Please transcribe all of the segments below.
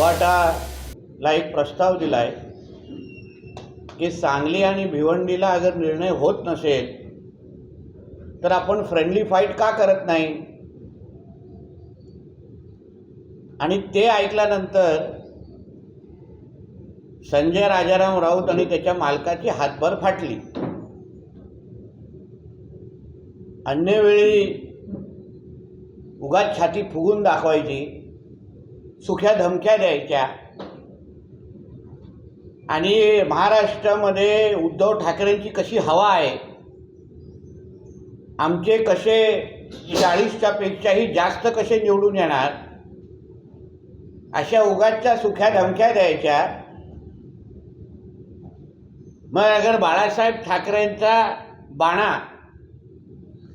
उबाटाला एक प्रस्ताव दिला आहे की सांगली आणि भिवंडीला अगर निर्णय होत नसेल तर आपण फ्रेंडली फाईट का करत नाही? आणि ते ऐकल्यानंतर संजय राजाराम राऊत आणि त्याच्या मालकाची हातभर फाटली. अन्य वेळी उगाच छाती फुगून दाखवायची. सुख्या धमक्या द्यायच्या. आणि महाराष्ट्रामध्ये उद्धव ठाकरेंची कशी हवा आहे? आमचे कसे चाळीसच्या पेक्षाही जास्त कसे निवडून येणार? अशा उगाच्या सुख्या धमक्या द्यायच्या. मग अगर बाळासाहेब ठाकरेंचा बाणा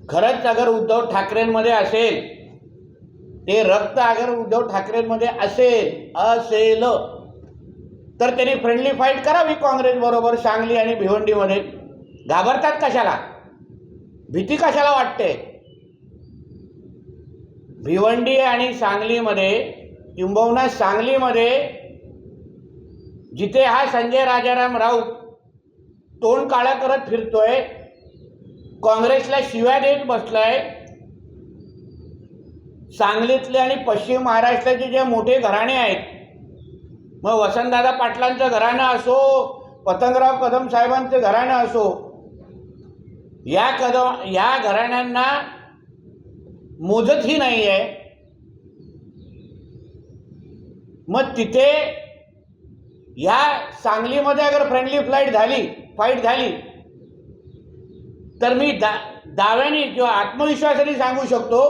खरंच अगर उद्धव ठाकरेंमध्ये असेल ते रक्त अगर उद्धव ठाकरेंमध्ये असेल असेल तर त्यांनी फ्रेंडली फाईट करावी काँग्रेस बरोबर सांगली आणि भिवंडीमध्ये. घाबरतात कशाला? भीती कशाला वाटते? भिवंडी आणि सांगलीमध्ये किंबहुना सांगलीमध्ये जिथे हा संजय राजाराम राऊत तोंड काळा करत फिरतोय काँग्रेसला शिव्या देत बसलाय सांगलीतले आणि पश्चिम महाराष्ट्राचे जे मोठे घराणे आहेत मग वसंतदादा पाटलांचं घराणं असो पतंगराव कदम साहेबांचं घराणं असो या कदम या घराण्यांना मोजतही नाही आहे मग तिथे ह्या सांगलीमध्ये अगर फ्रेंडली फ्लाईट झाली फाईट झाली तर मी दा दाव्याने किंवा आत्मविश्वासाने सांगू शकतो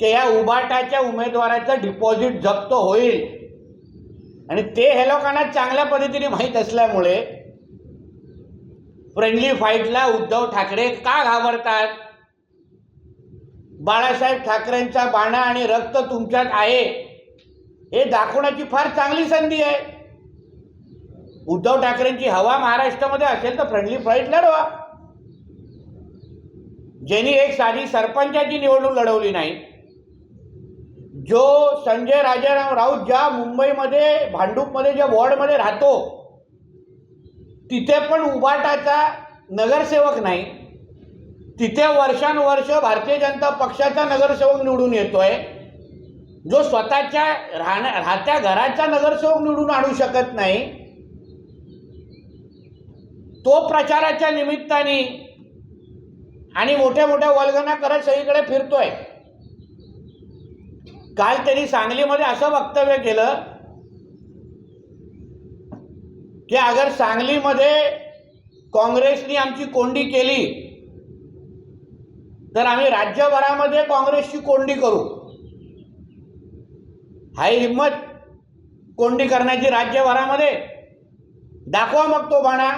की या उबाटाच्या उमेदवाराचं डिपॉझिट जप्त होईल. आणि ते हे लोकांना चांगल्या पद्धतीने माहीत असल्यामुळे फ्रेंडली फाईटला उद्धव ठाकरे का घाबरतात? बाळासाहेब ठाकरेंचा बाणा आणि रक्त तुमच्यात आहे. हे दाखवण्याची फार चांगली संधी आहे. उद्धव ठाकरेंची हवा महाराष्ट्रामध्ये असेल तर फ्रेंडली फाईट लढवा. ज्यांनी एक साधी सरपंचाची निवडणूक लढवली नाही जो संजय राजाराम राऊत ज्या मुंबईमध्ये भांडूपमध्ये ज्या वॉर्डमध्ये राहतो तिथे पण उबाटाचा नगरसेवक नाही. तिथे वर्षानुवर्ष भारतीय जनता पक्षाचा नगरसेवक निवडून येतोय. जो स्वतःच्या राहण्या राहत्या घराचा नगरसेवक निवडून आणू शकत नाही तो प्रचाराच्या निमित्ताने आणि मोठ्या मोठ्या वल्गना करत सगळीकडे फिरतोय. काल त्यांनी सांगलीमध्ये असं वक्तव्य केलं की अगर सांगलीमध्ये काँग्रेसनी आमची कोंडी केली तर आम्ही राज्यभरामध्ये काँग्रेसची कोंडी करू. हाय हिंमत कोंडी करण्याची राज्यभरामध्ये. दाखवा मग तो बाणा.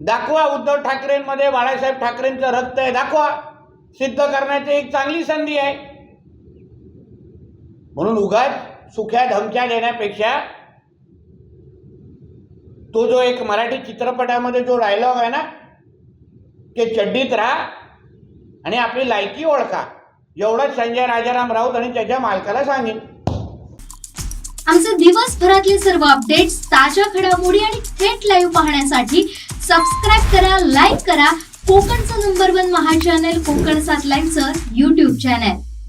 दाखवा उद्धव ठाकरेंमध्ये बाळासाहेब ठाकरेंचं रक्त आहे. दाखवा. सिद्ध करण्याची एक चांगली संधी आहे. म्हणून उगाच सुख्या धमक्या देण्यापेक्षा तो जो एक मराठी चित्रपटामध्ये जो डायलॉग आहे ना ते चड्डीत राहा आणि आपली लायकी ओळखा. एवढंच संजय राजाराम राऊत आणि त्याच्या मालकाला सांगेन. आमचे दिवसभरातले सर्व अपडेट्स ताज्या घडामोडी आणि थेट लाईव्ह पाहण्यासाठी सबस्क्राईब करा लाईक करा. कोकणचं नंबर वन महा चॅनल कोकण सात लाईनचं युट्यूब चॅनल